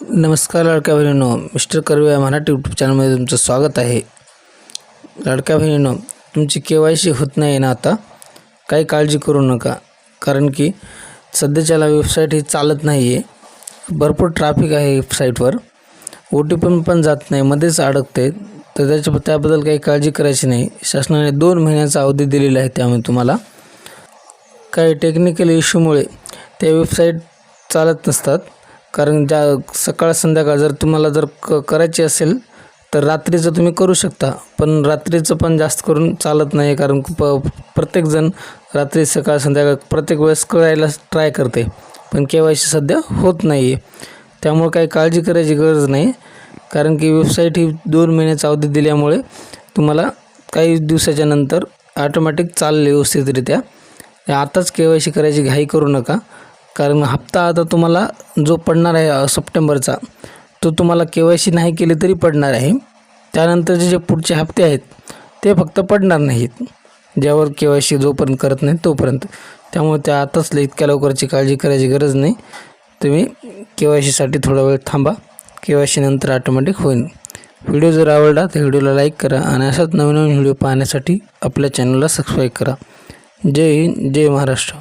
नमस्कार लाडक्या बहिणींनो मिस्टर कर्वे या मराठी यूट्यूब चॅनलमध्ये तुमचं स्वागत आहे. लाडक्या बहिणींनो तुमची के वाय सी होत नाही ना आता? काही काळजी करू नका कारण की सध्याच्याला वेबसाईट ही चालत नाही आहे भरपूर ट्रॅफिक आहे वेबसाईटवर ओ टी पी पण जात नाही मध्येच अडकते तर त्याच्या त्याबद्दल काही काळजी करायची नाही. शासनाने दोन महिन्याचा अवधी दिलेला आहे त्यामुळे तुम्हाला. काही टेक्निकल इश्यूमुळे त्या वेबसाईट चालत नसतात. कारण ज्या सकाळ संध्याकाळ जर तुम्हाला जर क करायची असेल तर रात्रीचं तुम्ही करू शकता. पण रात्रीचं पण जास्त करून चालत नाही कारण प प्रत्येकजण रात्री सकाळ संध्याकाळ प्रत्येक वेळेस करायला ट्राय करते. पण के वाय सी सध्या होत नाही आहे त्यामुळे काही काळजी करायची गरज नाही. कारण की वेबसाईट ही दोन महिन्याचा अवधी दिल्यामुळे तुम्हाला काही दिवसाच्या नंतर ऑटोमॅटिक चालले व्यवस्थितरित्या. आताच के वाय सी करायची घाई करू नका. कारण हप्ता आता तुम्हाला जो पडणार आहे सप्टेंबरचा तो तुम्हाला के वाय सी नाही केली तरी पडणार आहे. त्यानंतरचे जे पुढचे हप्ते आहेत ते फक्त पडणार नाहीत. ज्यावर के वाय सी जोपर्यंत करत नाही तोपर्यंत. त्यामुळे त्या आताच इतक्या लवकरची काळजी करायची गरज नाही. तुम्ही के वाय सीसाठी थोडा वेळ थांबा. के वाय सी नंतर ऑटोमॅटिक होईल. व्हिडिओ जर आवडला तर व्हिडिओला लाईक करा आणि असाच नवीन नवीन व्हिडिओ पाहण्यासाठी आपल्या चॅनलला सबस्क्राईब करा. जय हिंद जय महाराष्ट्र.